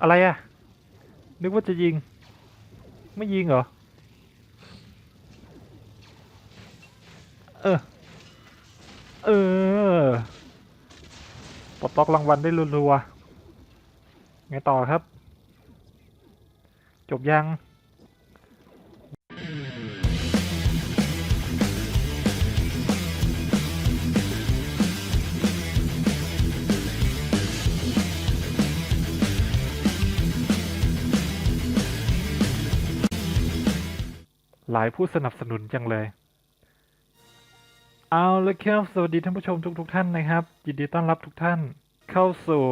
อะไรอะนึกว่าจะยิง ไม่ยิงเหรอ เออ เออปลดล็อกรางวัลได้รัวๆไงต่อครับ จบยังายผู้สนับสนุนจังเลย เอาละครับสวัสดีท่านผู้ชมทุกทท่านนะครับ ยินดีต้อนรับทุกท่านเข้าสู่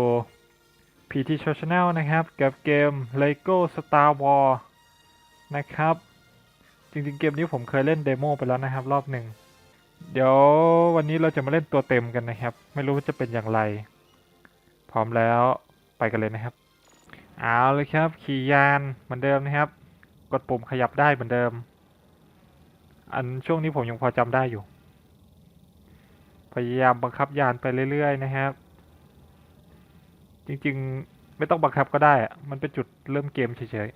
PT Channel นะครับ กับเกม Lego Star Wars นะครับ จริงๆ เกมนี้ผมเคยเล่นเดโมไปแล้วนะครับ รอบหนึ่ง เดี๋ยววันนี้เราจะมาเล่นตัวเต็มกันนะครับ ไม่รู้ว่าจะเป็นอย่างไร พร้อมแล้วไปกันเลยนะครับ เอาเลยครับ ขี่ยานเหมือนเดิมนะครับ กดปุ่มขยับได้เหมือนเดิม อันช่วงนี้ผมยังพอจำได้อยู่ พยายามบังคับยานไปเรื่อยๆนะครับ จริงๆไม่ต้องบังคับก็ได้ มันเป็นจุดเริ่มเกมเฉย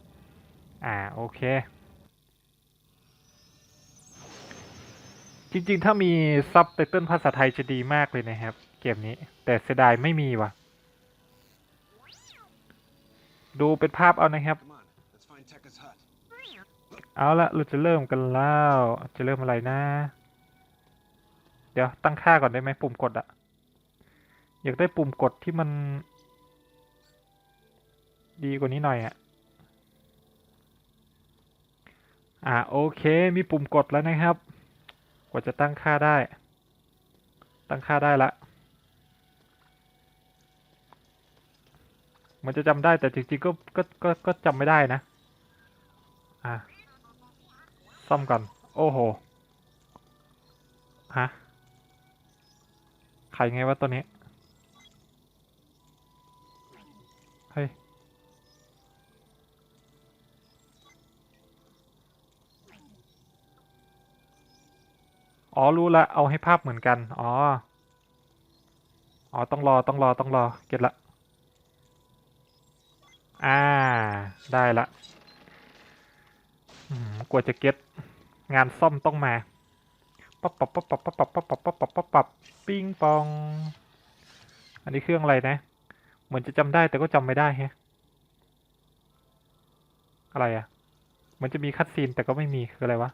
ๆ อ่าโอเค จริงๆ ถ้ามีซับไตเติลภาษาไทยจะดีมากเลยนะครับ เกมนี้ แต่เสียดายไม่มีว่ะ ดูเป็นภาพเอานะครับ เอาละเราจะเริ่มกันแล้ว จะเริ่มอะไรนะ เดี๋ยวตั้งค่าก่อนได้ไหมปุ่มกดอะอยากได้ปุ่มกดที่มัน ดีกว่านี้หน่อยอะอ่าโอเค มีปุ่มกดแล้วนะครับ กว่าจะตั้งค่าได้ ตั้งค่าได้ละ มันจะจำได้แต่จริงๆก็ก็ก็ก็จำไม่ได้นะ อะ ซ่อมก่อน โอ้โห ฮะขายไงวะตัวนี้ เฮ้ย อ๋อ รู้ละ เอาให้ภาพเหมือนกัน อ๋อ อ๋อ ต้องรอ ต้องรอ ต้องรอ เก็ตละ อ่า ได้ละ อืมกว่าจะเก็ตงานซ่อมต้องมาปั๊บปับปับปับปับปับปับปับปับปับปับปิ้งปอง อันนี้เครื่องอะไรนะ เหมือนจะจำได้แต่ก็จำไม่ได้ฮะอะไรอะเหมือนจะมีคัดซีนแต่ก็ไม่มีคืออะไรวะ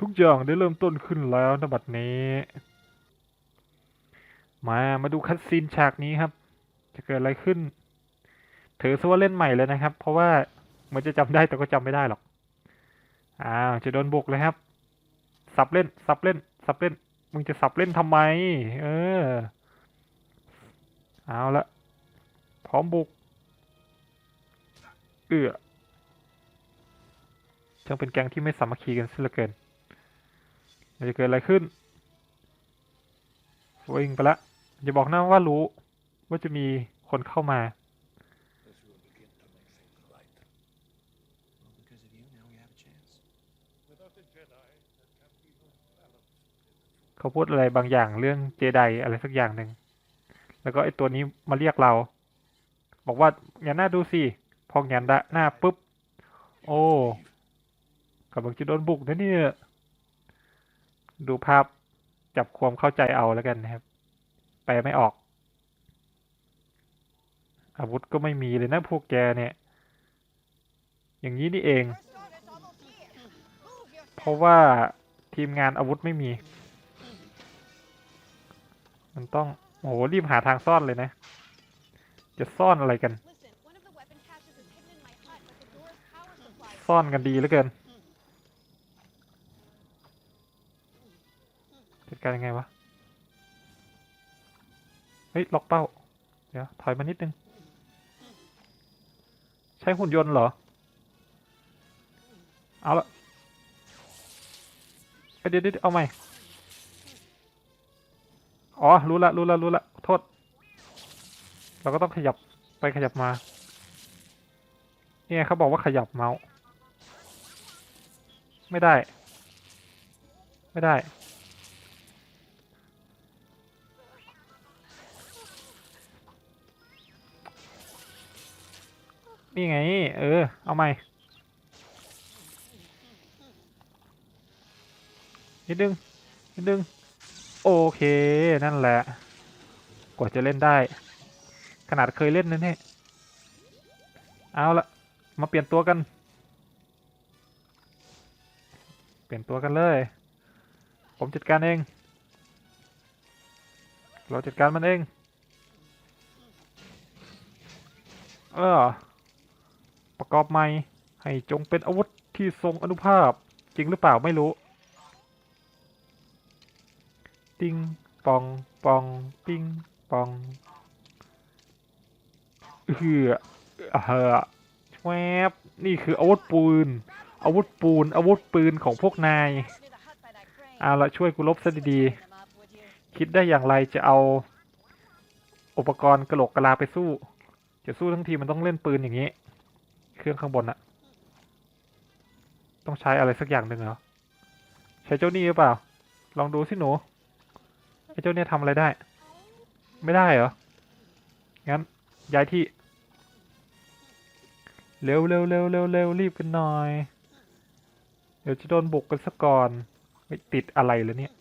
ทุกอย่างได้เริ่มต้นขึ้นแล้วนบัดนี้ มา มาดูคัดซีนฉากนี้ครับ จะเกิดอะไรขึ้น ถือซะว่าเล่นใหม่เลยนะครับ เพราะว่ามันจะจำได้แต่ก็จำไม่ได้หรอก อ้าว จะโดนบุกเลยครับ สับเล่น สับเล่น สับเล่น มึงจะสับเล่นทำไม เออ เอาละ พร้อมบุก เอือช่างเป็นแก๊งที่ไม่สามัคคีกันสียเหลือเกิน มันจะเกิดอะไรขึ้นวิ่งไปละอย่าบอกนะว่ารู้ว่าจะมีคนเข้ามา เขาพูดอะไรบางอย่างเรื่องเจไดอะไรสักอย่างหนึ่ง แล้วก็ไอตัวนี้มาเรียกเรา บอกว่าอย่าหน้าดูสิพอแงนดะหน้าปุ๊บ โอ้กำลังจะโดนบุกนะเนี่ย ดูภาพจับความเข้าใจเอาแล้วกันนะครับ แปลไม่ออก อาวุธก็ไม่มีเลยนะพวกแกเนี่ย อย่างนี้นี่เอง เพราะว่าทีมงานอาวุธไม่มี มันต้อง โอ้โห รีบหาทางซ่อนเลยนะ จะซ่อนอะไรกัน ซ่อนกันดีเหลือเกิน จัดการยังไงวะ เฮ้ย ล็อกเป้า เดี๋ยว ถอยมานิดนึง ใช้หุ่นยนต์เหรอ เอาละเดี๋ยวเดี๋ยวเอาใหม่ อ๋อ รู้ละ รู้ละ รู้ละ โทษ เราก็ต้องขยับไปขยับมา เนี่ยเขาบอกว่าขยับเมาส์ ไม่ได้ ไม่ได้ นี่ไง เออ เอาใหม่นิดนึงนิดนึง โอเค นั่นแหละ กว่าจะเล่นได้ ขนาดเคยเล่นนะเนี่ยเอาละมาเปลี่ยนตัวกัน เปลี่ยนตัวกันเลย ผมจัดการเอง เราจัดการมันเอง เออ ประกอบใหม่ ให้จงเป็นอาวุธที่ทรงอนุภาพ จริงหรือเปล่าไม่รู้ ติงปองปองปิงปองเฮือเฮือแวบนี่คืออาวุธปืน อาวุธปูนอาวุธปืนของพวกนายเอาละช่วยกูลบซะดีๆ คิดได้อย่างไรจะเอา อุปกรณ์กระโหลกกะลาไปสู้ จะสู้ทั้งทีมันต้องเล่นปืนอย่างนี้ เครื่องข้างบนอะต้องใช้อะไรสักอย่างหนึ่งเหรอ ใช้เจ้านี่หรือเปล่า ลองดูสิหนูไอ้เจ้าเนี่ยทำอะไรได้ ไม่ได้เหรอ งั้น ย้ายที่ เร็วเร็วเร็วเร็วเร็วรีบกันหน่อย เดี๋ยวจะโดนบุกกันซะก่อนไม่ติดอะไรเลยเนี่ย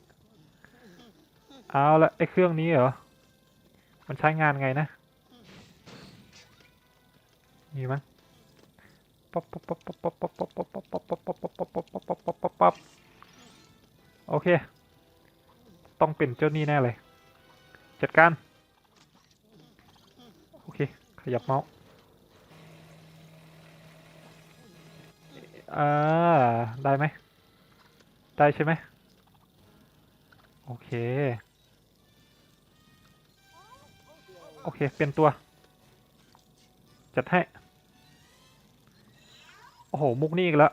เอาละไอ้เครื่องนี้เหรอ มันใช้งานไงนะมีมั้ง ป๊อปป๊อปป๊อปป๊อปป๊อปป๊อปป๊อปป๊อปป๊อปป๊อปป๊อปป๊อปป๊อปป๊อปป๊อปป๊อปป๊อปป๊อปโอเค ต้องเป็นเจ้านี่แน่เลย จัดการ โอเค ขยับเมาส์อ่าได้ไหม ได้ใช่ไหม โอเค โอเค เปลี่ยนตัว จัดให้ โอ้โห มุกนี่อีกแล้ว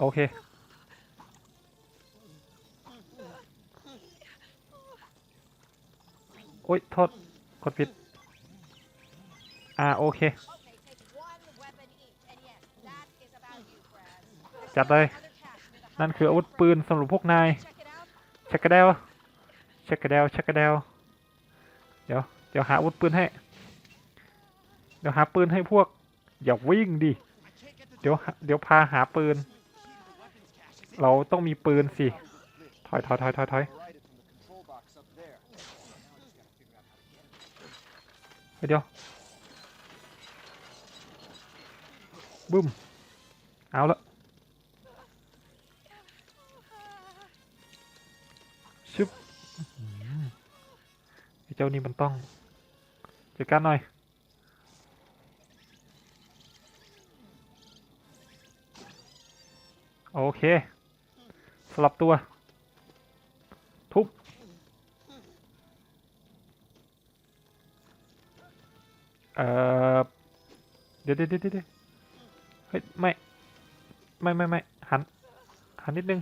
โอเค โอ๊ยโทษกดผิด อ่า โอเค จัดเลย นั่นคืออาวุธปืนสำหรับพวกนาย Check it out. ชักกระเดวชักกระเดวชักกระเดวเดี๋ยว เดี๋ยวหาอาวุธปืนให้ ดี๋ยวหาปืนให้พวก อย่าวิ่งดิ เดี๋ยวเดี๋ยวพาหาปืน เราต้องมีปืนสิ ถอยถอยถอยถอยถอยเดี๋ยวบึ้ม เอาละชึบไอ้เจ้านี่มันต้องจัดการหน่อย โอเค สลับตัว ทุบ เอ่อเดี๋ยวเดี๋ยวเดี๋ยวเดี๋ยวเฮ้ย ไม่ ไม่ไม่ไม่หัน หันนิดนึง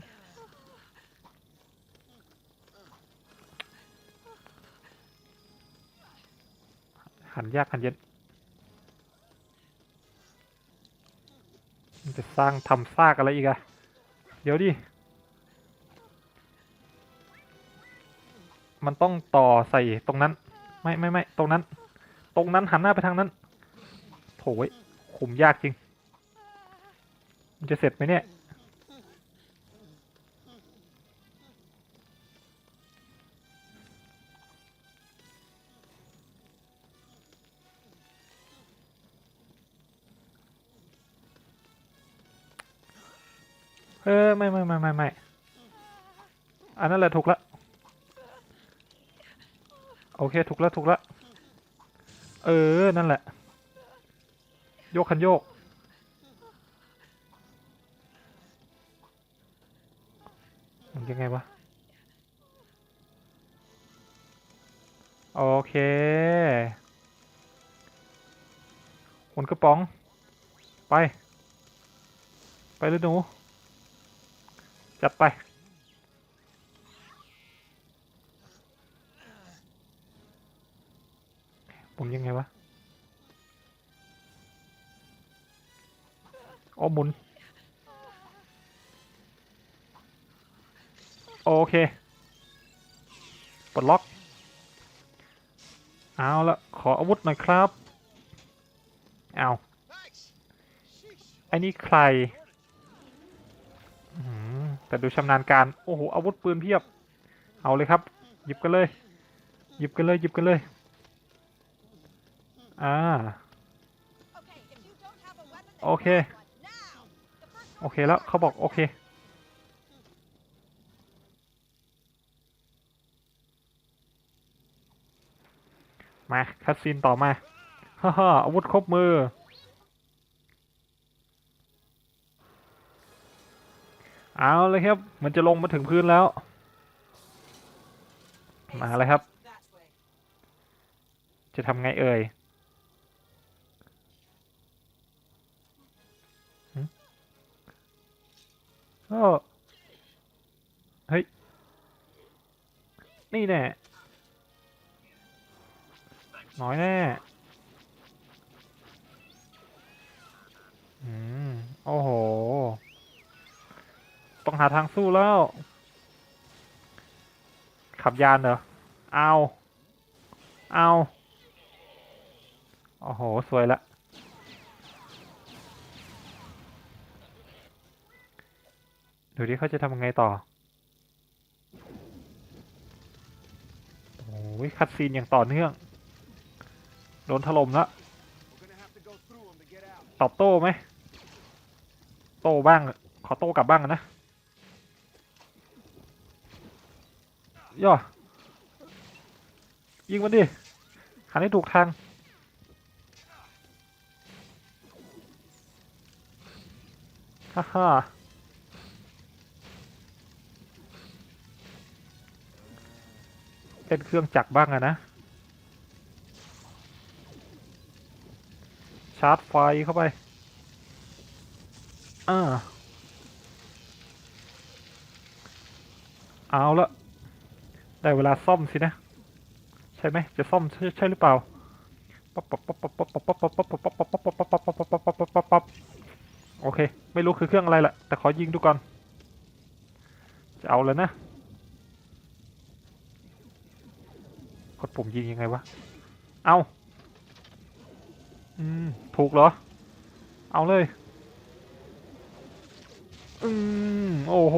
หันยากหันเย็นมันจะสร้างทำซากอะไรอีกอะ เดี๋ยวดิ มันต้องต่อใส่ตรงนั้น ไม่ไม่ไม่ตรงนั้น ตรงนั้นหันหน้าไปทางนั้น โถยขุมยากจริง มันจะเสร็จไหมเนี่ย ไม่ไม่ไม่ไม่ไม่อันนั้นแหละถูกละโอเคถูกแล้วถูกแล้วเออ นั่นแหละ โยกคันโยก มันยังไงวะ โอเคหมุนกระป๋อง ไป ไปเลยหนู จัดไป ผมยังไงวะอ๋อหมุน โอเคปลดล็อก เอาละขออาวุธหน่อยครับ เอาไอ้นี่ใคร แต่ดูชำนาญการโอ้โหอาวุธปืนเพียบ เอาเลยครับ หยิบกันเลย หยิบกันเลยหยิบกันเลยอ่า Okay, if you don't have a weapon, then Okay. get one now. The first โอเคแล้วเขาบอกโอเคมาคัดซีนต่อมาฮ่าฮ่าอาวุธครบมือ เอาเลยครับ มันจะลงมาถึงพื้นแล้ว มาเลยครับ จะทำไงเอ่ยหึโอ้เฮ้ย นี่แน่น้อยแน่อืม โอ้โห ต้องหาทางสู้แล้ว ขับยานเหรอ เอา เอาโอ้โห สวยละ ดูดิเขาจะทำยังไงต่อ โอ้ยคัดซีนอย่างต่อเนื่อง โดนถล่มล้ว We're gonna have to go through them to get out. ตอบโต้ไหม โต้บ้าง ขอโต้กลับบ้างนะ ย่อ ยิงมันดิหันให้ถูกทาง ฮ่าฮ่าเป็นเครื่องจักรบ้างอะนะ ชาร์จไฟเข้าไป อ่า เอาละ ได้เวลาซ่อมสินะ ใช่ไหมจะซ่อมใช่หรือเปล่าโอเค ไม่รู้คือเครื่องอะไรแหละแต่ขอยิงดูก่อน จะเอาแล้วนะ กดปุ่มยิงยังไงวะ เอาอืม ถูกเหรอ เอาเลย อืม โอ้โห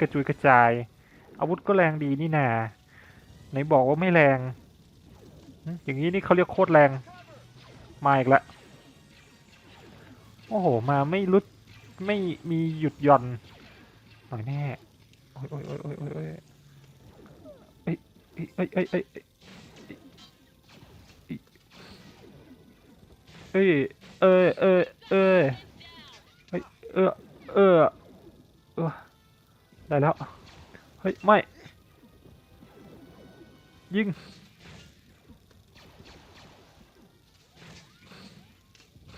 กระจุยกระจาย อาวุธก็แรงดีนี่นาไหนบอกว่าไม่แรง อย่างนี้นี่เขาเรียกโคตรแรง มาอีกละโอ้โห มาไม่รุดไม่มีหยุดหย่อนหน่อยแน่โอ้ยโอ้ยโอ้ยโอ้ยโอ้ยโอ้ยเอ้ยเอ้ยเอ้ยเอ้ยเอ้ยเอ้ยเอ้ย ไม่ ยิง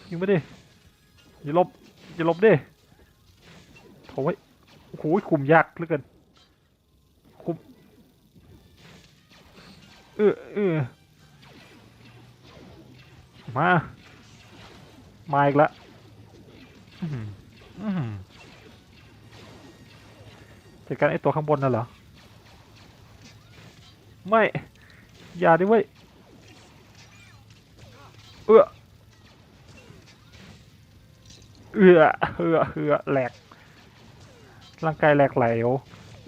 ยิงมาดิ อย่าลบ อย่าลบดิโถ่ไว้ยโอ้โหคุมยากเหลือเกิน คุม เออเออมา มาอีกแล้วอื้ออื้อ จัดการไอตัวข้างบนน่ะเหรอ ไม่ อย่าดิเว้ย เอื้อเอื้อเอื้อเอื้อแหลก ร่างกายแหลกเหลว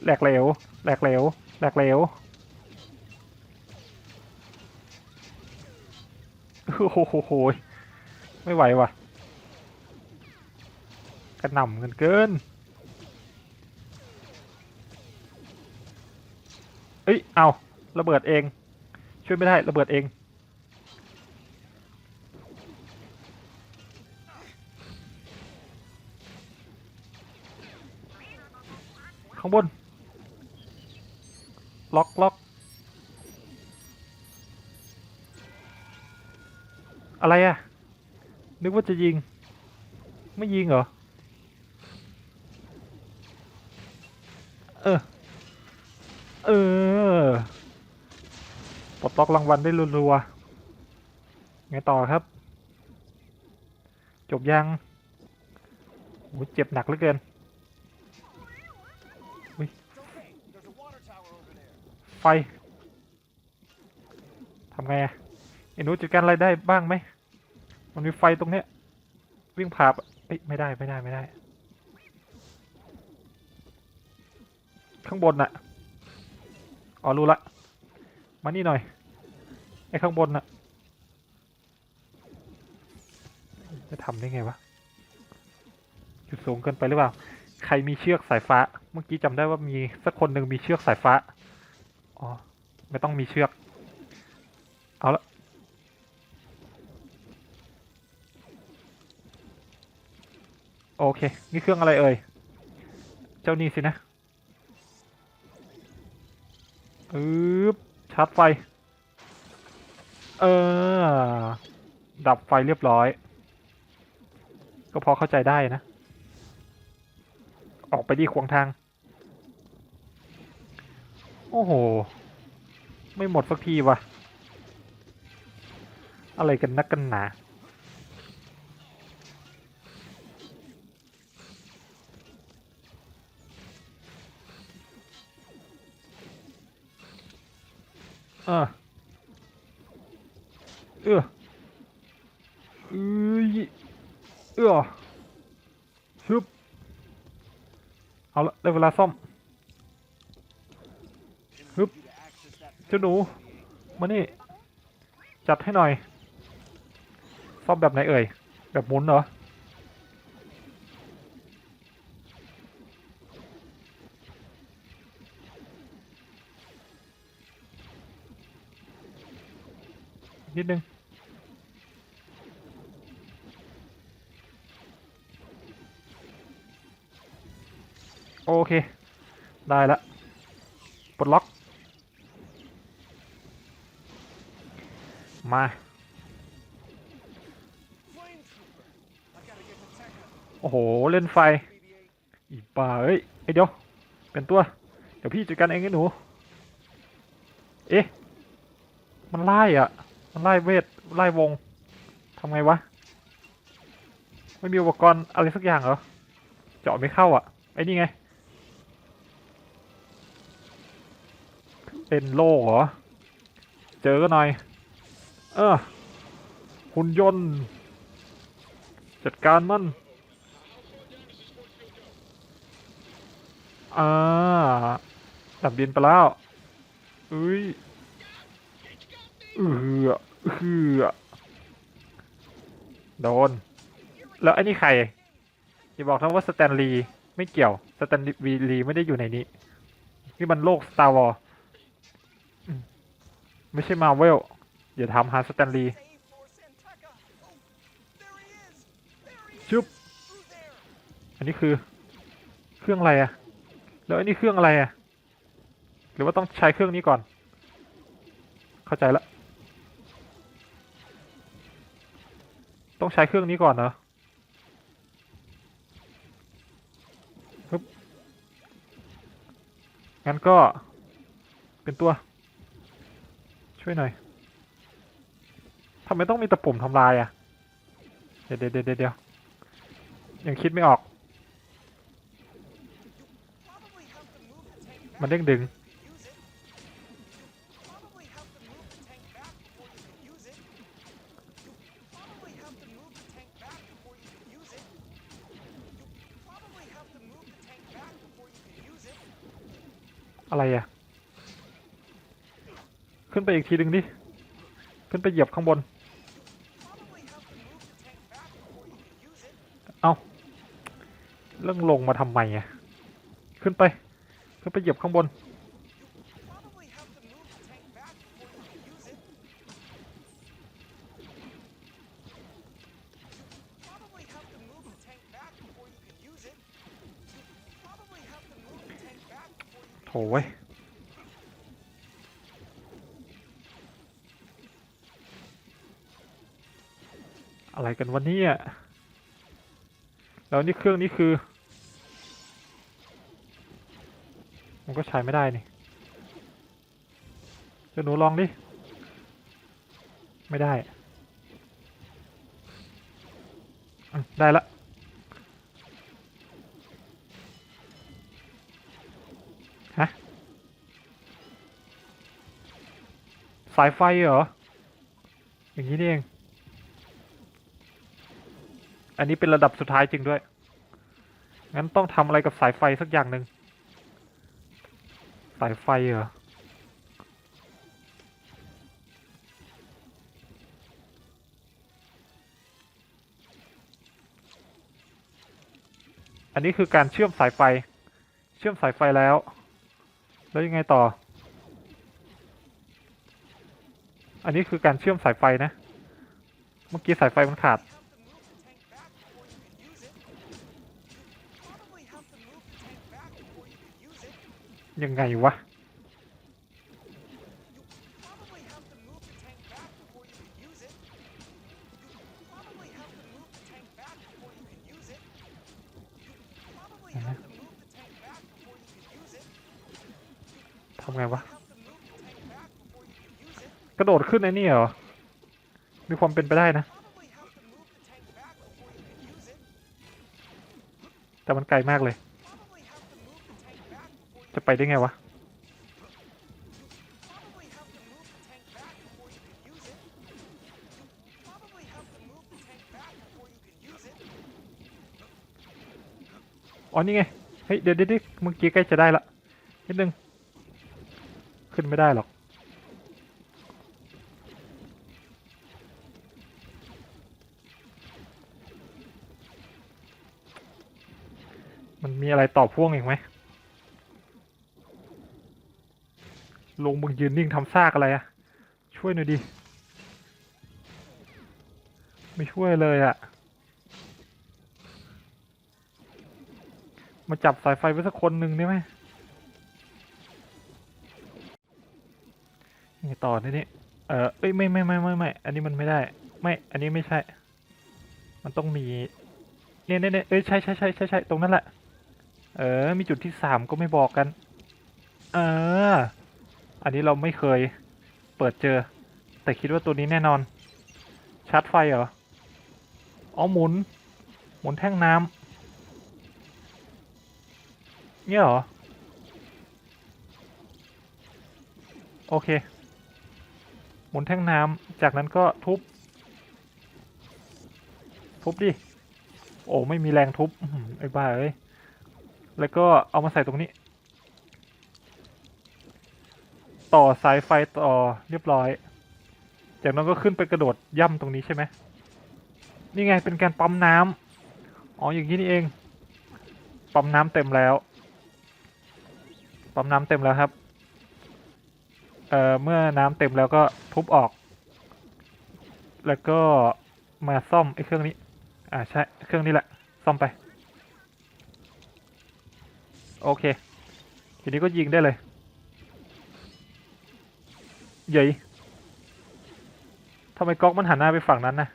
แหลกเหลว แหลกเหลว แหลกเหลว โอ้โห ไม่ไหวว่ะกระหน่ำเกันเกิน เอ้ย เอาระเบิดเอง ช่วยไม่ได้ระเบิดเอง ข้างบน ล็อกล็อกอะไรอะนึกว่าจะยิง ไม่ยิงเหรอ เออ เออ ปลดล็อกรางวัลได้รัวไงต่อครับ จบยังโอ้เจ็บหนักเหลือเกินไฟทำไงอะไอ้หนูจัดการอะไรได้บ้างไหม มันมีไฟตรงเนี้ย วิ่งผ่าเอ้ยไม่ได้ไม่ได้ไม่ได้ ข้างบนน่ะ อ๋อรู้ละ มานี่หน่อย อ้ข้างบนน่ะจะทำได้ไงวะจุดสูงเกินไปหรือเปล่า ใครมีเชือกสายฟ้า เมื่อกี้จำได้ว่ามีสักคนหนึ่งมีเชือกสายฟ้า อ๋อ ไม่ต้องมีเชือก เอาละโอเค นี่เครื่องอะไรเอ่ย เจ้านี่สินะอึ๊บชาร์จไฟ เออ ดับไฟเรียบร้อย ก็พอเข้าใจได้นะ ออกไปดีขวางทาง โอ้โห ไม่หมดสักทีวะอะไรกันนักกันหนาเออ เออเอ้ยเออฮึบเอาละได้เวลาซ่อม Hup. You to access that เจ้าหนูมานี่จัดให้หน่อย ซ่อมแบบไหนเอ่ย แบบหมุนเหรอ นิดนึง โอเค ได้ละปลดล็อก มา โอ้โห เล่นไฟ อีป่าเอ้ยเอ้ยเดี๋ยว เป็นตัว เดี๋ยวพี่จัดการเองไอ้หนู เอ๊ะ มันไล่อะ มันไล่เวท ไล่วง ทำไงวะ ไม่มีอุปกรณ์อะไรสักอย่างเหรอ เจาะไม่เข้าอะ ไอ้นี่ไง เป็นโล่เหรอ เจอก็หน่อย เออหุ่นยนต์ จัดการมันอ่าดับดินไปแล้วเอ้ยเอือเอือโดน แล้วไอ้นี่ใคร อย่าบอกนะว่าสแตนลีย์ไม่เกี่ยว สแตนลีย์ไม่ได้อยู่ในนี้ นี่มันโลก Star Wars อืม ไม่ใช่มาเวลอย่าถามหาสแตนลีชุบอันนี้คือเครื่องอะไรอะแล้วอันนี้เครื่องอะไรอะหรือว่าต้องใช้เครื่องนี้ก่อน เข้าใจละต้องใช้เครื่องนี้ก่อนเหรอฮึบงั้นก็เป็นตัว ช่วยหน่อยทำไมต้องมีตะปุ่มทำลายอะ เดี๋ยวเดี๋ยวเดี๋ยวยังคิดไม่ออก มันเด้งดึง อะไรอะ ขึ้นไปอีกทีหนึ่งดิ ขึ้นไปเหยียบข้างบน เอาเรื่องลงมาทำไมอะ ขึ้นไป ขึ้นไปเหยียบข้างบน โถ่เว้ย กันวันนี้อะแล้วนี่เครื่องนี้คือ มันก็ใช้ไม่ได้นี่เดี๋ยวหนูลองดิ ไม่ได้ ได้ละฮะสายไฟเหรอ อย่างนี้นี่เอง อันนี้เป็นระดับสุดท้ายจริงด้วย งั้นต้องทำอะไรกับสายไฟสักอย่างหนึ่ง สายไฟเหรอ อันนี้คือการเชื่อมสายไฟ เชื่อมสายไฟแล้ว แล้วยังไงต่อ อันนี้คือการเชื่อมสายไฟนะ เมื่อกี้สายไฟมันขาด ยังไงวะ ทำไงวะ กระโดดขึ้นไอ้นี่เหรอ มีความเป็นไปได้นะ แต่มันไกลมากเลย จะไปได้ไงวะ อ๋อนี่ไง เฮ้ย เดี๋ยวเดี๋ยวเมื่อกี้ใกล้จะได้ละ นิดนึง ขึ้นไม่ได้หรอก มันมีอะไรต่อพ่วงอีกไหม ลงมึงยืนนิ่งทำซากอะไรอะช่วยหน่อยดิ ไม่ช่วยเลยอะมาจับสายไฟไว้สักคนหนึ่งได้ไหมยังไงต่อทีนี้เออเอ้ยไม่ไม่ไม่ไม่ไม่ อันนี้มันไม่ได้ ไม่ อันนี้ไม่ใช่ มันต้องมี เนี่ยเนี่ยเนี่ยเอ้ยใช่ใช่ใช่ใช่ใช่ตรงนั้นแหละ เออ มีจุดที่สามก็ไม่บอกกัน เออ อันนี้เราไม่เคยเปิดเจอ แต่คิดว่าตัวนี้แน่นอน ชาร์จไฟเหรออ๋อหมุน หมุนแท่งน้ำเนี่ยเหรอ โอเค หมุนแท่งน้ำจากนั้นก็ทุบ ทุบดิ โอ้ ไม่มีแรงทุบไอ้บ้าเอ้ยแล้วก็เอามาใส่ตรงนี้ ต่อสายไฟต่อเรียบร้อย จากนั้นก็ขึ้นไปกระโดดย่ำตรงนี้ใช่ไหมนี่ไงเป็นการปั๊มน้ำอ๋ออย่างนี้นี่เอง ปั๊มน้ำเต็มแล้ว ปั๊มน้ำเต็มแล้วครับ เอ่อเมื่อน้ำเต็มแล้วก็ทุบออก แล้วก็มาซ่อมไอ้เครื่องนี้ อ่าใช่เครื่องนี้แหละ ซ่อมไป โอเค ทีนี้ก็ยิงได้เลย เย้ยทำไมก๊อกมันหันหน้าไปฝั่งนั้นนะ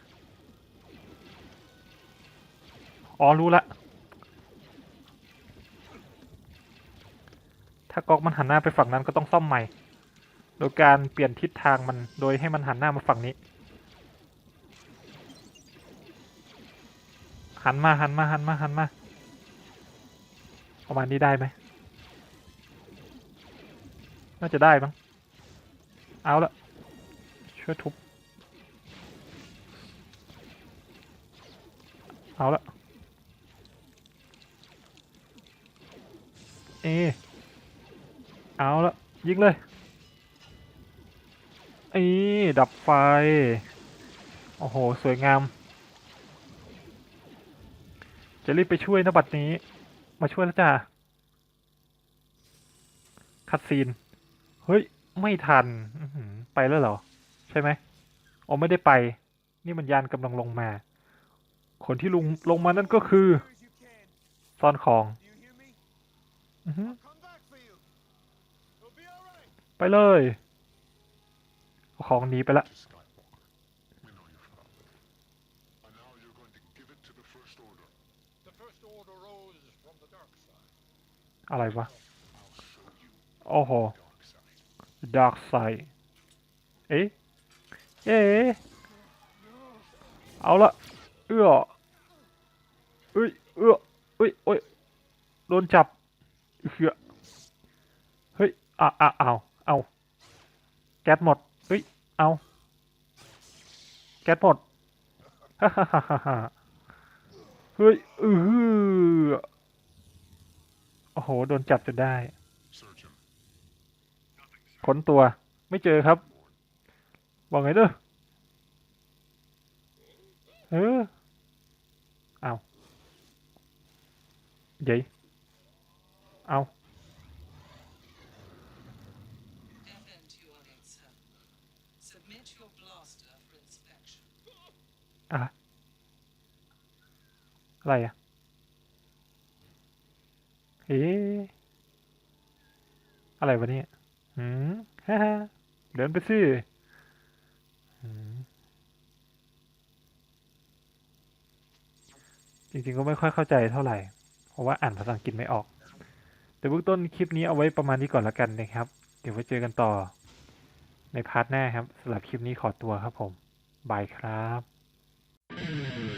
อ๋อรู้ละถ้าก๊อกมันหันหน้าไปฝั่งนั้นก็ต้องซ่อมใหม่ โดยการเปลี่ยนทิศทางมันโดยให้มันหันหน้ามาฝั่งนี้ หันมาหันมาหันมาหันมาประมาณนี้ได้ไหมน่าจะได้มั้ง เอาละช่วยทุบ เอาละเอเอาละยิงเลยอีดับไฟ โอ้โห สวยงาม จะรีบไปช่วยนะบัดนี้ มาช่วยแล้วจ้าคัดซีน เฮ้ย ไม่ทันไปแล้วเหรอ ใช่ไหมอ๋อไม่ได้ไป นี่มันยานกำลังลงมา คนที่ลงลงมานั่นก็คือซ่อนของไปเลยของหนีไปละอะไรวะ โอ้โห dark side. เอ๊ะเอ๊ะเอาละเอื้อเอ้ยเอ้อเอ้ยโอ้ยโดนจับเหือเฮ้ยอะอะเอาเอาแก๊สหมดเฮ้ยเอาแก๊สหมดฮ่าฮ่าฮ่าฮ่าเฮ้ยเออโอ้โหโดนจับจนได้ ค้นตัวไม่เจอครับ บอกไงเด้อเออเอาเยัยเอาอะอะไรอะเอ๊ะอะไรวะเนี่ย หืมฮ่าฮ่าเดินไปสิจริงๆก็ไม่ค่อยเข้าใจเท่าไหร่ เพราะว่าอ่านภาษาอังกฤษไม่ออก แต่เบื้องต้นคลิปนี้เอาไว้ประมาณนี้ก่อนละกันนะครับ เดี๋ยวไว้เจอกันต่อ ในพาร์ทหน้าครับสำหรับคลิปนี้ขอตัวครับผม บายครับ